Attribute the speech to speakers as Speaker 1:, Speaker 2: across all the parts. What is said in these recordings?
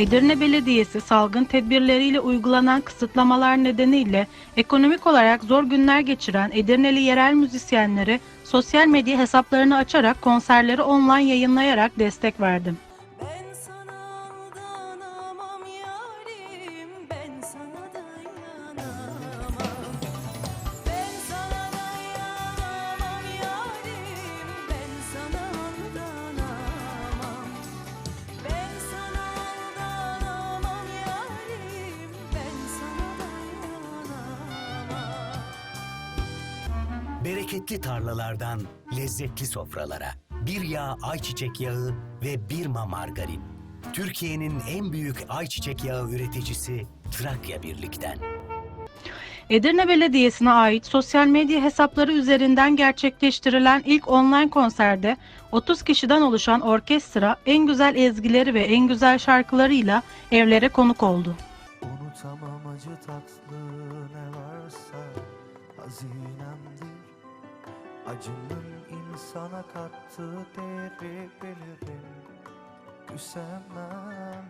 Speaker 1: Edirne Belediyesi salgın tedbirleriyle uygulanan kısıtlamalar nedeniyle ekonomik olarak zor günler geçiren Edirneli yerel müzisyenleri sosyal medya hesaplarını açarak konserleri online yayınlayarak destek verdi.
Speaker 2: Bereketli tarlalardan lezzetli sofralara. Bir yağ ayçiçek yağı ve Birma margarin. Türkiye'nin en büyük ayçiçek yağı üreticisi Trakya Birlik'ten.
Speaker 1: Edirne Belediyesi'ne ait sosyal medya hesapları üzerinden gerçekleştirilen ilk online konserde 30 kişiden oluşan orkestra en güzel ezgileri ve en güzel şarkılarıyla evlere konuk oldu.
Speaker 3: Unutamam acı tatlı ne varsa hazinemdir Acının insana kattığı değeri bilirim. Küsemem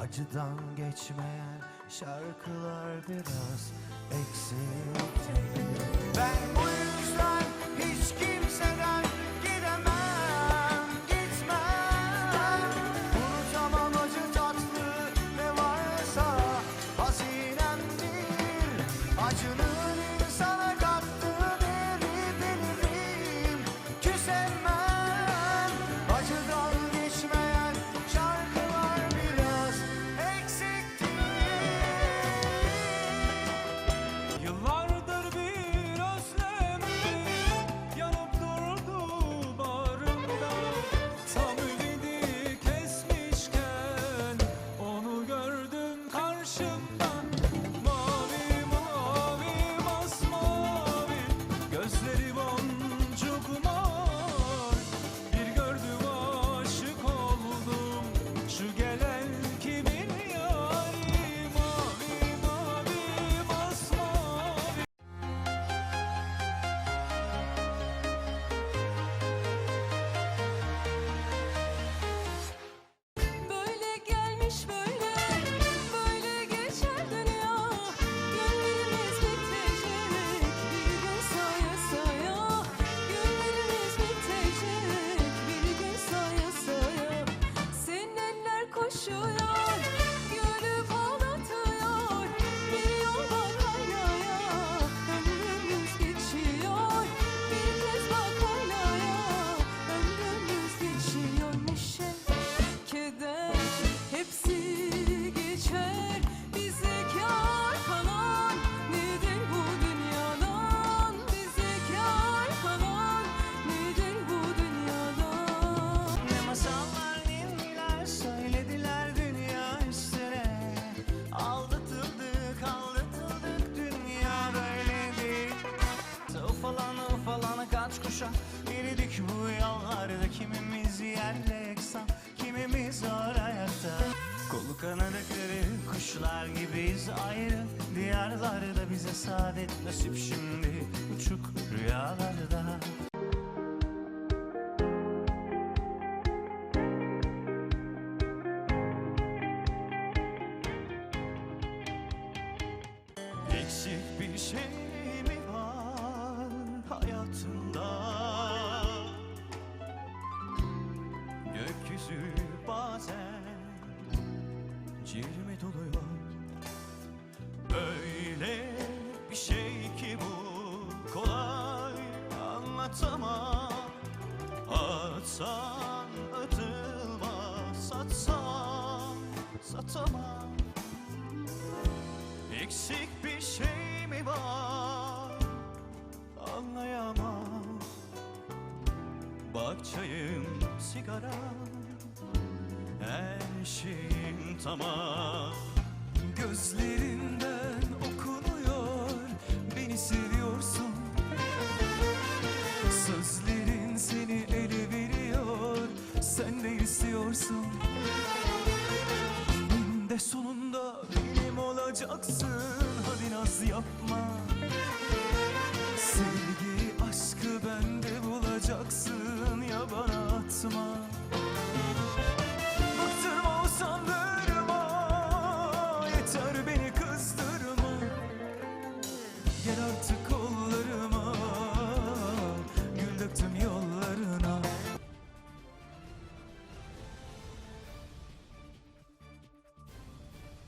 Speaker 3: acıdan geçmeyen şarkılar biraz eksiktir. Ben bu yüzden
Speaker 4: gibiyiz ayrı Diyarlarda bize saadet nasip şimdi Uçuk rüyalarda
Speaker 3: Eksik bir şey mi var hayatında? Gökyüzü bazen cirme doluyor. Anlatamam. Atsan atılmaz, satsan satamam. Eksik bir şey mi var? Anlayamam. Bak çayım, sigaram Her şeyim tamam. Gözlerinden okunuyor. Beni seviyorsun sen de istiyorsun. De sonunda benim olacaksın. Hadi naz yapma. Sevgi aşkı bende bulacaksın. Ya bana atma. Bıktırma usandırma Yeter beni kızdırma. Gel artık olur